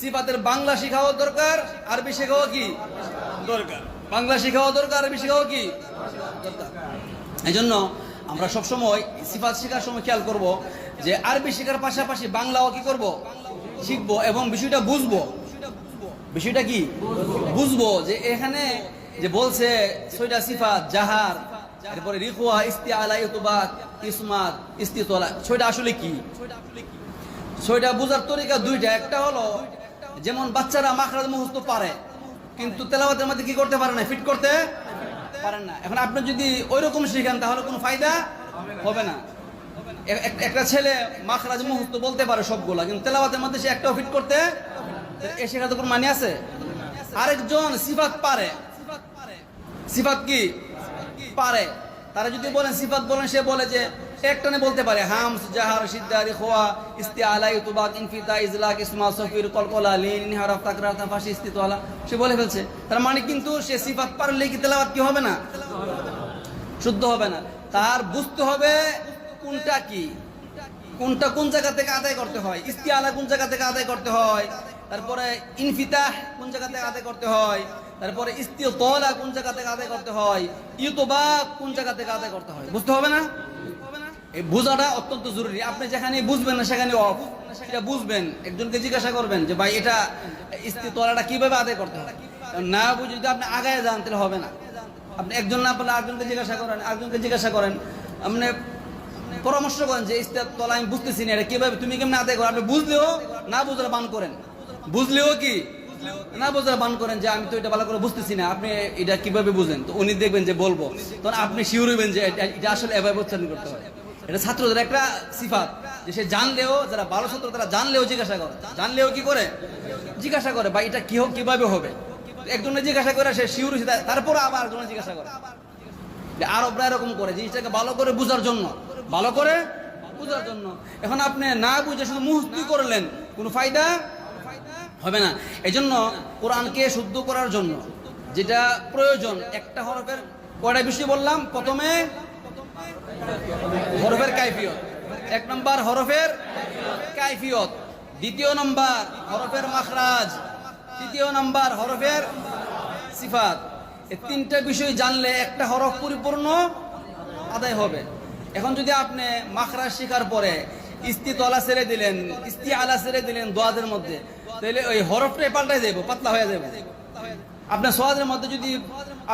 সিফাতের বাংলা শেখাও দরকার আরবি শেখাও কি? দরকার। বাংলা শেখাও দরকার আরবি শেখাও কি? দরকার। এই জন্য আমরা সবসময় সিফাত শেখার সময় খেয়াল করব যে আরবি শেখার পাশাপাশি বাংলাও কি করব? শিখব এবং বিষয়টা বুঝব। বিষয়টা কি? বুঝব যে এখানে যে বলছে ছয়টা সিফাত জাহার এরপরে রিকুয়া ইস্তি আলা ইতুবাত ইসমাত ইস্তিতলা ছয়টা আসলে কি? ছয়টা বোঝার তরিকা দুইটা। একটা হলো যেমন বাচ্চারা মাখরাজ মুখস্থ পারে, কিন্তু তেলাওয়াতের মধ্যে কি করতে পারে না? ফিট করতে পারেন না। এখন আপনি যদি ওই রকম শিখেন, তাহলে কোনো ফায়দা হবে না। এক- একটা ছেলে মাখরাজ মুহূর্ত বলতে পারে সবগুলা, কিন্তু তেলাওয়াতের মধ্যে সে একটাও ফিট করতে এ শেখাতে কোনো মানে আছে? আরেকজন সিফাত পারে। সিফাত কি? পারে। তারা যদি বলেন, সিফাত বলেন, সে বলে যে একটানে বলতে পারে, হামস, জাহার সিদ্দারি খোয়া ইস্তি আলাই তুবাক ইনফিতা ইজলাক, ইসমা, সফির, কলকলা, লিন, ইনহারাফ তাকরা তাফাশি ইস্তিতওয়ালা সে বলে ফেলছে। তার মানে কিন্তু সে সিফাত পারলে কি তেলাওয়াত কি হবে না? শুদ্ধ হবে না। তার বুঝতে হবে কোনটা কি? কোনটা কোন জায়গা থেকে আদায় করতে হয়? ইস্তিয়ালা কোন জায়গা থেকে আদায় করতে হয়? তারপরে ইনফিতাহ কোন জায়গা থেকে আদায় করতে হয়? তারপরে ইস্তিতলা কোন জায়গা থেকে আদায় করতে হয়? ইউতবা কোন জায়গা থেকে আদায় করতে হয়? বুঝতে হবে না? বোঝাটা অত্যন্ত জরুরি। আপনি যেখানে বুঝবেন না সেখানে অফ সেটা বুঝবেন, একজনকে জিজ্ঞাসা করবেন যে, ভাই, এটা ইস্তিতলাটা কীভাবে আদায় করতে হয় না বুঝে যদি আপনি আগায় যান, তাহলে হবে না। আপনি একজন না পারলে আরেকজনকে জিজ্ঞাসা করেন, আরেকজনকে জিজ্ঞাসা করেন। আপনি পরামর্শ করেন যে ইস্তার তলা আমি বুঝতেছি না, এটা কীভাবে, তুমি কেমন আদায় করো? আপনি বুঝলেও না বুঝলে বান করেন। বুঝলেও কি? না বুঝলে বান করেন যে, আমি তো এটা ভালো করে বুঝতেছি না, আপনি এটা কীভাবে বুঝেন? তো উনি দেখবেন যে, বলব। তখন আপনি শিওর হইবেন যে, এটা আসলে এভাবে উচ্চারণ করতে হয় এটা ছাত্রদের একটা সিফাত যে সে জানলেও, যারা ভালো ছাত্র, তারা জানলেও জিজ্ঞাসা করে। জানলেও কি করে? জিজ্ঞাসা করে বা এটা কি হোক কীভাবে হবে? একজনে জিজ্ঞাসা করে, সে হয়েছে তারপর আবার একজনে জিজ্ঞাসা করে। আরবরা এরকম করে, জিনিসটাকে ভালো করে বুঝার জন্য। ভালো করে বুঝার জন্য। এখন আপনি না বুঝে শুধু মুহস্তি করলেন, কোনো ফায়দা হবে না। এই জন্য কোরআনকে শুদ্ধ করার জন্য যেটা প্রয়োজন, একটা হরফের কয়টা বিষয় বললাম? প্রথমে হরফের কাইফিয়ত। এক নম্বর হরফের কাইফিয়ত। দ্বিতীয় নম্বর হরফের মাখরাজ। তৃতীয় নম্বর হরফের সিফাত। এই তিনটা বিষয় জানলে একটা হরফ পরিপূর্ণ আদায় হবে। এখন যদি আপনি মাখরাজ শিখার পরে ইস্তি তলা ছেড়ে দিলেন, ইস্তি আলা ছেড়ে দিলেন দোয়াদের মধ্যে, তাহলে ওই হরফটাই পাল্টাই যাব পাতলা হয়ে যাবে আপনার সোয়াদের মধ্যে যদি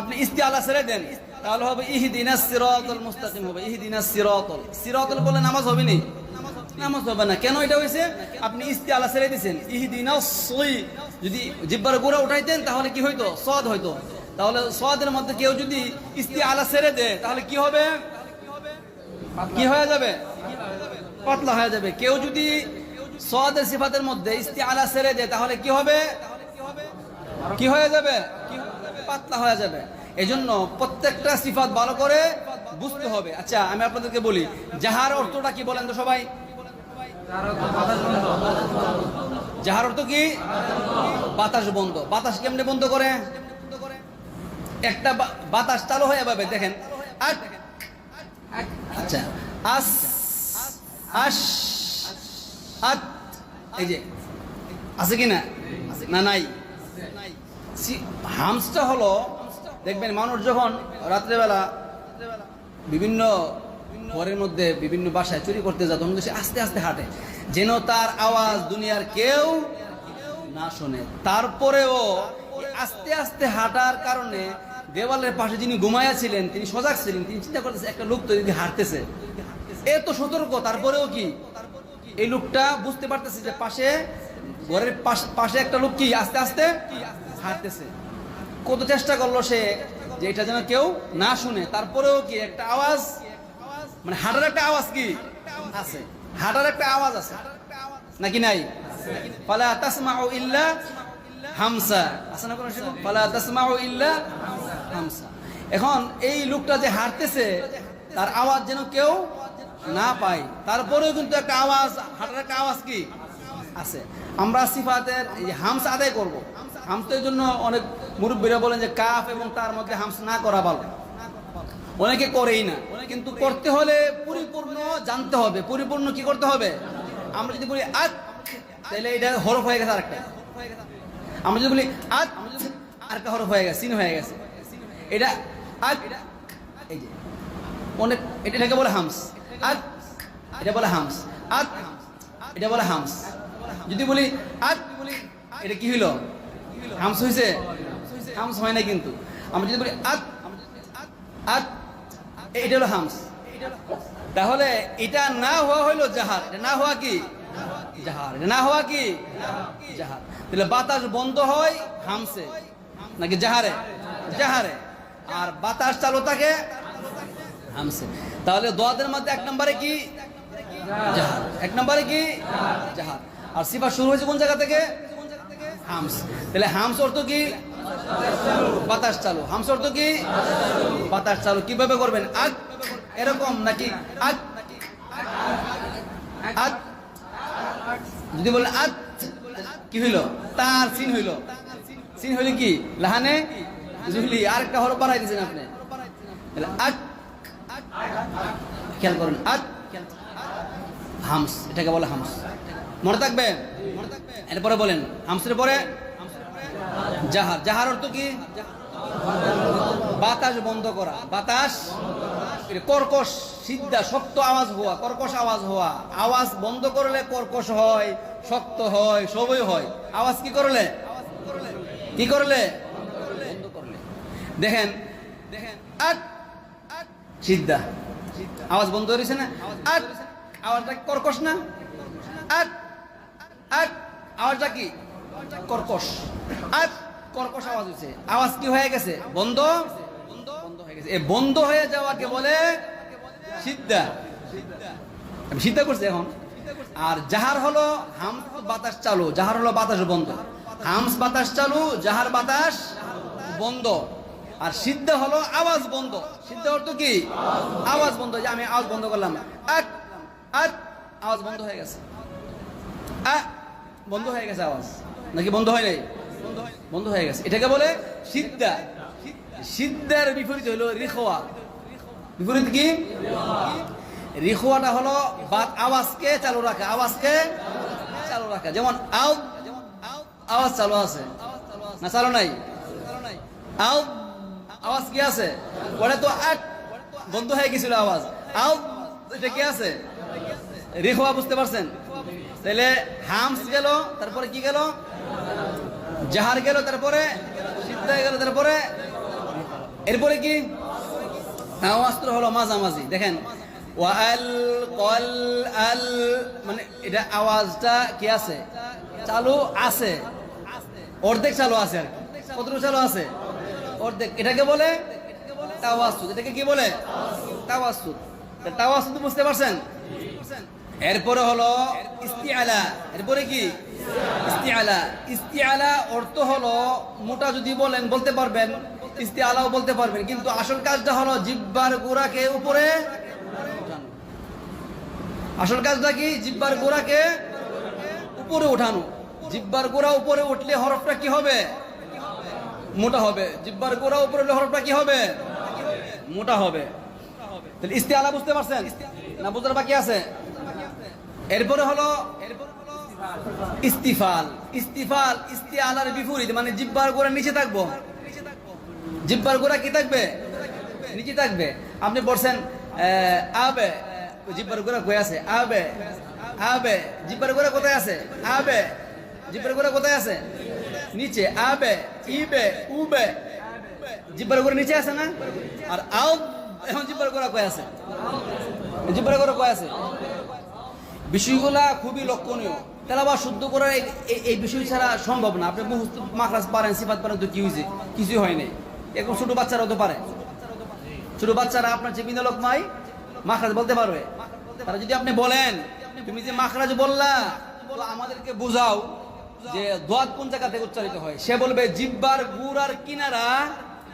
আপনি ইস্তি আলা ছেড়ে দেন তাহলে হবে ইহদিনা সিরাতল মুস্তাকিম হবে, ইহদিনা সিরাতল। সিরাতল বলে নামাজ হবে নি? নামাজ হবে না। কেন এটা হয়েছে? আপনি ইস্তি আলা ছেড়ে দিয়েছেন ইহদিনা সই যদি জিব্বার গোড়া উঠাইতেন, তাহলে কি হইতো? সদ হইতো। তাহলে সদের মধ্যে কেউ যদি ইস্তি আলা ছেড়ে দেয়, তাহলে কি হবে? কি হয়ে যাবে? পাতলা হয়ে যাবে। কেউ যদি সদের সিফাতের মধ্যে ইস্তি আলা ছেড়ে দেয়, তাহলে কি হবে? কি হয়ে যাবে? পাতলা হয়ে যাবে। এই জন্য প্রত্যেকটা সিফাত ভালো করে বুঝতে হবে। আচ্ছা আমি আপনাদেরকে বলি, যাহার অর্থটা কি বলেন তো সবাই? যাহার অর্থ কি? বাতাস বন্ধ। বাতাস কেমনে বন্ধ করে? একটা বাতাস চালু হয়ে যাবে দেখেন। আচ্ছা আস আস আট এই যে, আছে কি না? না, নাই। হামসটা হলো দেখবেন মানুষ যখন রাত্রেবেলা বিভিন্ন ঘরের মধ্যে বিভিন্ন বাসায় চুরি করতে যা তখন সে আস্তে আস্তে হাঁটে। যেন তার আওয়াজ দুনিয়ার কেউ না শোনে। তারপরেও আস্তে আস্তে হাঁটার কারণে দেওয়ালের পাশে যিনি ঘুমাইয়া ছিলেন, তিনি সজাগ ছিলেন, তিনি চিন্তা করতেছে, একটা লোক তো যদি হাঁটতেছে। এত সতর্ক, তারপরেও কি? এই লোকটা বুঝতে পারতেছে যে পাশে, ঘরের পাশে একটা লোক কি আস্তে আস্তে হাঁটতেছে। কত চেষ্টা করল সে যে এটা যেন কেউ না শুনে? তারপরেও কি একটা আওয়াজ? মানে হাঁটার একটা আওয়াজ কি? আছে। হাঁটার একটা আওয়াজ আছে। নাকি নাই? ফালা তাসমাউ ইল্লা হামসা। আছে না কোনো ইল্লা হামসা। এখন এই লোকটা যে হাঁটতেছে, তার আওয়াজ যেন কেউ না পায়। তারপরেও কিন্তু একটা আওয়াজ, হাঁটার একটা আওয়াজ কি? আছে। আমরা সিফাতের হামস আদায় করব। হামসের জন্য অনেক মুরব্বীরা বলেন যে কাফ এবং তার মধ্যে হামস না করা ভালো। অনেকে করেই না। কিন্তু করতে হলে পরিপূর্ণ জানতে হবে। পরিপূর্ণ কি করতে হবে? আমরা যদি বলি আক, তাহলে এটা হরফ হয়ে গেছে আরেকটা। আমরা যদি বলি আত আর কা হরফ হয়ে গেছে সিন হয়ে গেছে। এটা আত এই যে, অনেক এটা- এটাকে বলে হামস। আত এটা বলে হামস। আত এটা বলে হামস। যদি বলি আত এটা কি হইল? হামস হয়েছে হামস হয় না কিন্তু। আমরা যদি বলি আত আত এটা হলো হামস। তাহলে এটা না হওয়া হইল জাহার। এটা না হওয়া কি? জাহার। না হওয়া কি? তাহলে বাতাস বন্ধ হয় হামসে, নাকি জাহারে? আর বাতাস চালু থাকে হামসে। তাহলে মধ্যে এক নম্বরে কি? জাহার। এক নম্বরে কি? আর সিফা শুরু হয়েছে কোন জায়গা থেকে? হামস। তাহলে হামস অর্থ কি? বাতাস চালু। হামসর তো কি? বাতাস চালু। কীভাবে করবেন? আগ। এরকম নাকি? আগ। আগ। যদি বলেন আত, কি হইল? তার সিন হইল। সিন হইল কি? লাহানে জুহলি। আরেকটা হরফ বাড়াই দিয়েছেন আপনি। আত খেয়াল করুন আত হামস। এটাকে বলে হামস। মনে থাকবে? এরপরে বলেন, হামসের পরে জাহার জাহার অর্থ কি? বাতাস বন্ধ করা। বাতাস কর্কশ, সিদ্ধা, শক্ত আওয়াজ হওয়া, কর্কশ আওয়াজ হওয়া। আওয়াজ বন্ধ করলে কর্কশ হয়, শক্ত হয়, সবই হয়। আওয়াজ কি করলে? কি করলে? দেখেন দেখেন আট সিদ্ধা। আওয়াজ বন্ধ হয়েছে না? আট আওয়াজটা কর্কশ না? আট আট আওয়াজটা কি? কর্কশ। কর্কশ আওয়াজ হয়েছে আওয়াজ কি হয়ে গেছে? বন্ধ? বন্ধ হয়ে যাওয়াকে বলে সিদ্ধা। আমি সিদ্ধা করছি এখন। আর জাহার হলো হামস বাতাস চালু জাহার হলো বাতাস বন্ধ। হামস বাতাস চালু জাহার বাতাস বন্ধ। আর সিদ্ধ হলো আওয়াজ বন্ধ। সিদ্ধ অর্থ কি? আওয়াজ বন্ধ। যে আমি আওয়াজ বন্ধ করলাম। আট আওয়াজ বন্ধ হয়ে গেছে। বন্ধ হয়ে গেছে আওয়াজ। নাকি বন্ধ হয় নাই? বন্ধ হয়ে গেছে। এটাকে বলে সিদ্ধা সিদ্ধার বিপরীত হলো রিখোয়া বিপরীত কি? রিখোয়াটা হলো বাত আওয়াজকে চালু রাখা। আওয়াজকে চালু রাখা। যেমন আউ আওয়াজ চালু আছে। না চালু নাই? আউ আওয়াজ কি আছে? ওটা তো আট বন্ধ হয়ে গেছিল আওয়াজ। আউ এটা কি আছে? রিখোয়া বুঝতে পারছেন? তাহলে হামস গেল, তারপরে কি গেল? জাহার গেল, তারপরে সিদ্ধা গেল, তারপরে এরপরে কি? তো হলো মাঝামাঝি। দেখেন, ওয়াল কল আল মানে এটা আওয়াজটা কি আছে? চালু আছে। অর্ধেক চালু আছে আর কতটুকু চালু আছে? অর্ধেক। এটাকে বলে তাওয়াসুদ এটাকে কি বলে? তাওয়াসুদ তাওয়াসুদ বুঝতে পারছেন? এরপরে হলো ইস্তিআলা। এরপরে কি? ইস্তিআলা। ইস্তিআলা অর্থ হলো মোটা যদি বলেন বলতে পারবেন, ইস্তিআলাও বলতে পারবেন। কিন্তু আসল কাজটা হলো জিব্বার গোড়াকে উপরে। আসল কাজটা কি? জিব্বার গোড়াকে উপরে উঠানো। জিব্বার গোড়া উপরে উঠলে হরফটা কি হবে? মোটা হবে। জিব্বার গোড়া উপরে উঠলে হরফটা কি হবে? মোটা হবে। তাহলে ইস্তিআলা বুঝতে পারছেন? না বুঝতে বাকি আছে? এরপরে হলো ইস্তিফাল। ইস্তিফাল ইস্তিআলার বিপরীত মানে জিব্বার গোড়া নিচে থাকব। জিব্বার গোড়া কি থাকবে? নিচে থাকবে। আপনি বলছেন আবে। জিব্বার গোড়া কই আছে? আবে। আবে। জিব্বার গোড়া কোথায় আছে? আবে। জিব্বার গোড়া কোথায় আছে? নিচে। আবে, ইবে, উবে। জিব্বার গোড়া নিচে আছে না? আর আও এখন জিব্বার গোড়া কই আছে? জিব্বার গোড়া কই আছে? বিষয়গুলা খুবই লক্ষণীয়। তেলাবা শুদ্ধ করার এই- বিষয় ছাড়া সম্ভব না। আপনি মুহূর্ত মাখরাজ পারেন, সিফাত পারেন, তো কি হয়েছে? কিছুই হয় নাই। এরকম ছোট বাচ্চারাও তো পারে। ছোট বাচ্চারা আপনার যে বিনা লোকমাই মাখরাজ বলতে পারবে। তারা যদি আপনি বলেন, তুমি যে মাখরাজ বললা আমাদেরকে বুঝাও যে দোয়াত কোন জায়গা থেকে উচ্চারিত হয়? সে বলবে, জিব্বার গুড়ার কিনারা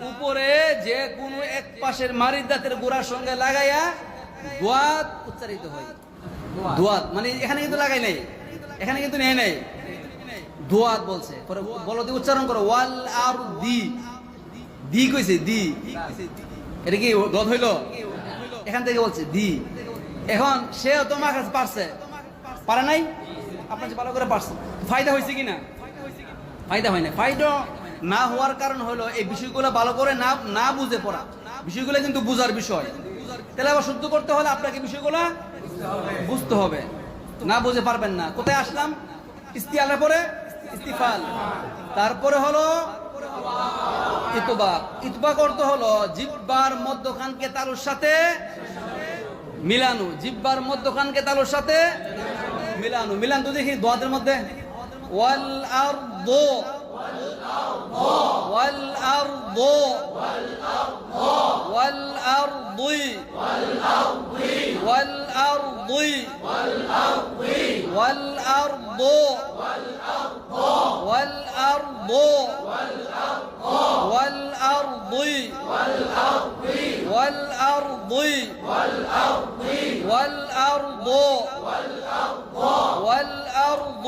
উপরে যে কোনো এক পাশের মারির দাঁতের গোড়ার সঙ্গে লাগাইয়া দোয়াত উচ্চারিত হয়। দোয়াত। মানে এখানে কিন্তু লাগাই নাই। এখানে কিন্তু নেই নাই। দোয়াত বলছে। পরে উচ্চারণ করো। ওয়াল আর দি। দি কইছে, দি। এটা কি দদ হইল? এখান থেকে বলছে, দি। এখন সে তোমার কাছে পারছে। পারে নাই? আপনার ভালো করে পারছে। ফায়দা হয়েছে কিনা? ফায়দা হয় না ফায়দা না হওয়ার কারণ হলো এই বিষয়গুলো ভালো করে না না বুঝে পড়া। বিষয়গুলো কিন্তু বুঝার বিষয়। তাহলে আবার শুদ্ধ করতে হলে আপনাকে বিষয়গুলো বুঝতে হবে। না বুঝে পারবেন না। কোথায় আসলাম? ইস্তিয়ালের পরে? ইস্তিফাল। তারপরে হলো ইতবাক। ইতবাক অর্থ হলো জিব্বার মধ্যখানকে তালুর সাথে মিলানো। জিব্বার মধ্যখানকে তালুর সাথে মিলানো। মিলান তো দেখি দোয়াদের মধ্যে। ওয়াল আরদ। والأرض والأرض والأرض والأرض والأرض والأرض والأرض والأرض والأرض والأرض والأرض والأرض والأرض والأرض والأرض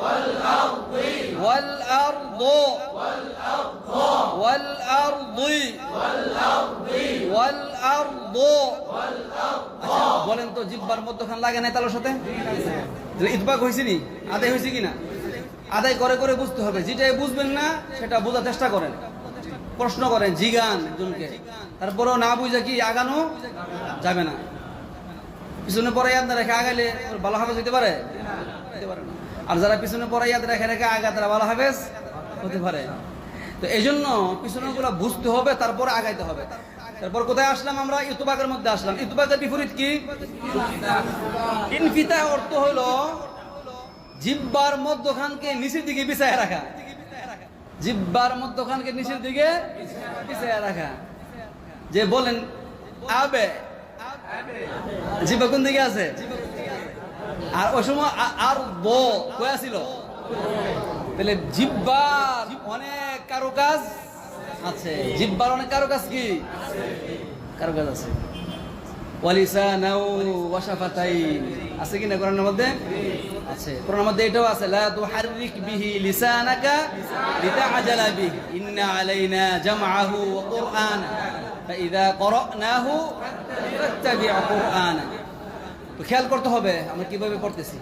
والأرض والأرض বলেন তো, জিব্বার মধ্যখান লাগে নাই তালোর সাথে? ইতবাক হয়েছে নি? আদায় হয়েছে কিনা? আদায় করে করে বুঝতে হবে। যেটাই বুঝবেন না, সেটা বোঝার চেষ্টা করেন। প্রশ্ন করেন, জিগান একজনকে। তারপরেও না বুঝে কি আগানো যাবে না। পিছনে পরে ইয়াদ না রেখে আগাইলে ভালো হাফেজ হতে পারে? না। আর যারা পিছনে পরে ইয়াদ রেখে রেখে আগা তারা ভালো হাফেজ? হতে পারে। তো এই জন্য পিছনেরগুলা বুঝতে হবে, তারপরে আগাইতে হবে। তারপর কোথায় আসলাম আমরা? ইতুবাকের মধ্যে আসলাম। ইতুবাকের বিপরীত কি? ইনফিতা অর্থ হলো জিব্বার মধ্যখানকে নিচের দিকে বিছায় রাখা। জিব্বার মধ্যখানকে নিচের দিকে বিছায় রাখা। যে বলেন, আবে। জিব্বা কোন দিকে আছে? আর ওই সময় আর ব কয়া ছিল? তাহলে জিব্বার অনেক কারও কাজ আছে। জিব্বার অনেক কারও কাজ কি? কারও কাজ আছে ওয়ালিসানাও ওয়াশাফাতাইন আছে কি না কোরআনের মধ্যে? আছে। কোরআনের মধ্যে এটাও আছে, লা তুহাররিক বিহি লিসানাকা লিতাআজালা বিহি। ইন্না আলাইনা জামআহু ওয়া কুরআনা। ফাইযা ক্বরানাহু ফাত্তাবি' কুরআনা। তো খেয়াল করতে হবে, আমরা কীভাবে পড়তেছি?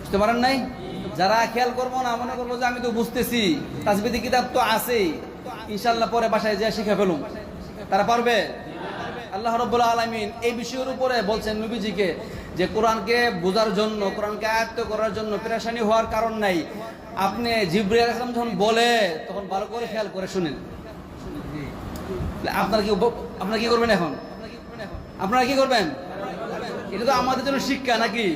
বুঝতে পারেন নাই? যারা খেয়াল করব না, মনে করব যে আমি তো বুঝতেছি, তাজবিদি কিতাব তো আছেই। ইনশাল্লাহ পরে বাসায় যা শিখে ফেলুম। তারা পারবে? আল্লাহ রব্বুল্লাহ আলমিন এই বিষয়ের উপরে বলছেন নবীজিকে যে কোরআনকে বোঝার জন্য, কোরআনকে আয়ত্ত করার জন্য পেরেশানি হওয়ার কারণ নাই। আপনি জিব্রিয়াল আসলাম যখন বলে, তখন ভালো করে খেয়াল করে শুনেন। আপনার কি আপনারা কি করবেন এখন? আপনারা কি করবেন? এটা তো আমাদের জন্য শিক্ষা নাকি?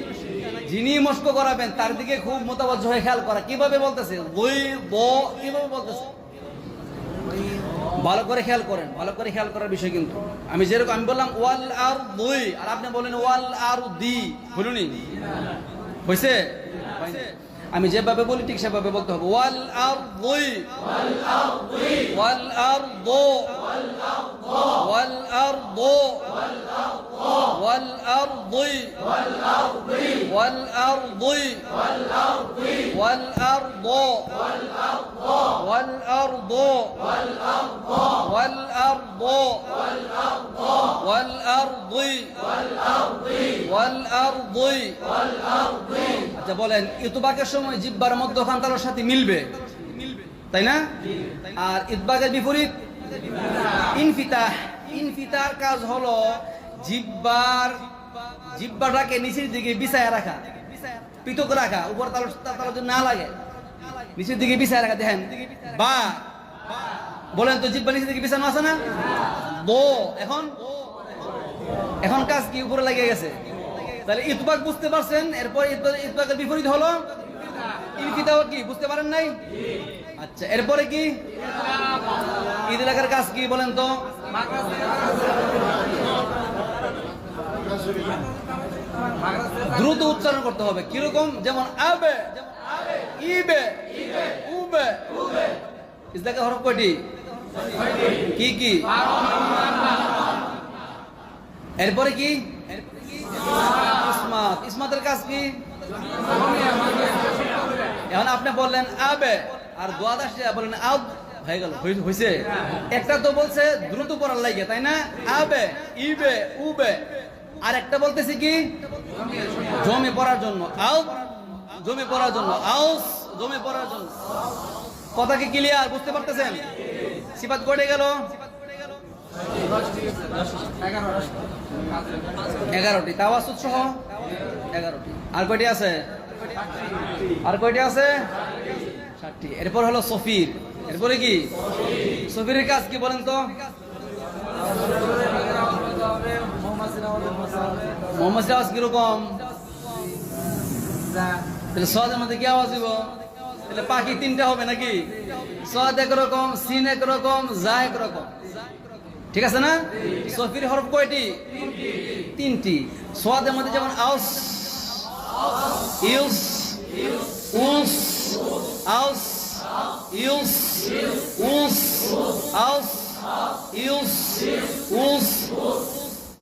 যিনি মস্ক করাবেন, তার দিকে খুব মোতাবজ্জ হয়ে খেয়াল করা। কীভাবে বলতেছে? বই ব, কীভাবে বলতেছে? ভালো করে খেয়াল করেন, ভালো করে খেয়াল করার বিষয় কিন্তু। আমি যেরকম, আমি বললাম, ওয়াল আর বই আর আপনি বলেন, ওয়াল আর দি। বলুনি হয়েছে। আমি যেভাবে বলি, ঠিক সেভাবে বলতে হবে। ওয়াল আর বই ওয়াল আর দো ওয়াল আর দো والأرض والأرض والأرض والأرض والأرض والأرض والأرض আচ্ছা বলেন ইতুবাকের সময় জিব্বার মধ্যখান তালোর সাথে মিলবে তাই না আর ইতবাকের বিপরীত ইনফিতাহ ইনফিতার কাজ হলো জিব্বার, জিব্বাটাকে নিচের দিকে বিছায় রাখা, পৃথক রাখা, উপর তাল তাল না লাগে। নিচের দিকে বিছায় রাখা, দেখেন, বা। বলেন তো, জিব্বা নিচের দিকে বিছানো আছে না? বো। এখন? এখন কাজ কি উপরে লেগে গেছে? তাহলে ইতবাক বুঝতে পারছেন, এরপর ইতবা- ইতবাকের বিপরীত হলো কি? বুঝতে পারেন নাই? আচ্ছা এরপরে কি? কাজ বলেন তো? দ্রুত উচ্চারণ করতে হবে। কীরকম? যেমন আবে ইবে, উবে। ইসলাকে হরফ কয়টি? কি কি? এরপরে কি? ইসমাত। ইসমাতের কাজ কি? এখন আপনি বললেন আবে, আর দোয়াদ আসছে বললেন আব, হয়ে গেল হইছে। একটা তো বলছে দ্রুত পড়ার লাগে, তাই না? আবে, ইবে, উবে। আর একটা বলতেছি কি? জমি পড়ার জন্য। আউ জমি পড়ার জন্য। আউস জমি পড়ার জন্য। কথা কি ক্লিয়ার বুঝতে পারতেছেন? সিফাত কয়টা গেল? এগারোটি। তাওয়াসুদ সহ? এগারোটি। আর কয়টি আছে? আর কয়টি আছে? ষাটটি এরপর হলো সফির। এরপরে কি? সফিরের কাজ কি বলেন তো? মোহাম্মদ আওয়াজ কীরকম? তাহলে সদের মধ্যে কি আওয়াজ দিব তাহলে পাখি তিনটা হবে নাকি? সদ একরকম, সিন একরকম জা একরকম। ঠিক আছে না? সফির হরফ কয়টি? তিনটি। সোয়াদের মধ্যে যেমন e os, uns, aos, e os, uns, aos, e uns,